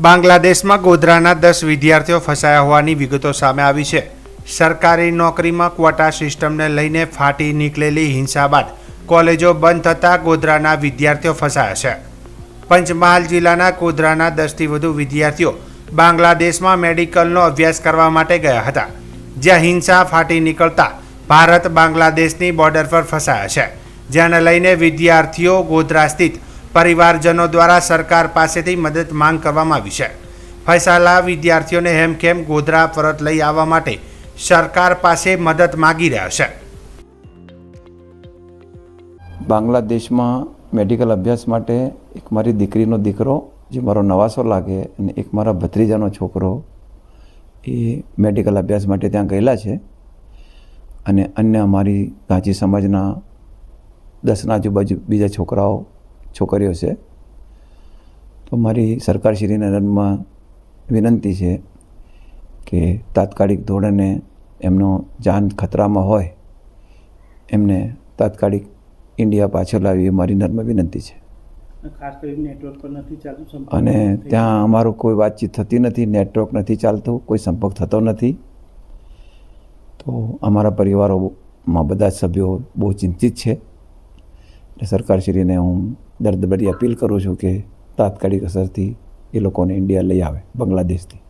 બાંગ્લાદેશમાં ગોધરાના દસ વિદ્યાર્થીઓ ફસાયા હોવાની વિગતો સામે આવી છે. સરકારી નોકરીમાં ક્વોટા સિસ્ટમને લઈને ફાટી નીકળેલી હિંસા બાદ કોલેજો બંધ થતાં ગોધરાના વિદ્યાર્થીઓ ફસાયા છે. પંચમહાલ જિલ્લાના ગોધરાના દસથી વધુ વિદ્યાર્થીઓ બાંગ્લાદેશમાં મેડિકલનો અભ્યાસ કરવા માટે ગયા હતા. જ્યાં હિંસા ફાટી નીકળતા ભારત બાંગ્લાદેશની બોર્ડર પર ફસાયા છે. જેને લઈને વિદ્યાર્થીઓ ગોધરા સ્થિત પરિવારજનો દ્વારા સરકાર પાસેથી મદદ માંગ કરવામાં આવી છે. ફૈસાલા વિદ્યાર્થીઓને હેમખેમ ગોધરા પરત લઈ આવવા માટે સરકાર પાસે મદદ માગી રહ્યા છે. બાંગ્લાદેશમાં મેડિકલ અભ્યાસ માટે એક મારી દીકરીનો દીકરો, જે મારો નવાસો લાગે અને એક મારા ભત્રીજાનો છોકરો, એ મેડિકલ અભ્યાસ માટે ત્યાં ગયેલા છે. અને અન્ય અમારી ગાંચી સમાજના દસના આજુબાજુ બીજા છોકરાઓ છોકરીઓ છે. તો મારી સરકારશ્રીના રનમાં વિનંતી છે કે તાત્કાલિક ધોરણે એમનો જાન ખતરામાં હોય એમને તાત્કાલિક ઇન્ડિયા પાછો લાવી એ મારી નર્મ વિનંતી છે. અને ત્યાં અમારું કોઈ વાતચીત થતી નથી નેટવર્ક નથી ચાલતું કોઈ સંપર્ક થતો નથી. તો અમારા પરિવારોમાં બધા જ સભ્યો બહુ ચિંતિત છે. એટલે સરકારશ્રીને હું દર્દભરી અપીલ કરું છું કે તાત્કાલિક અસરથી એ લોકોને ઇન્ડિયા લઈ આવે, બાંગ્લાદેશથી.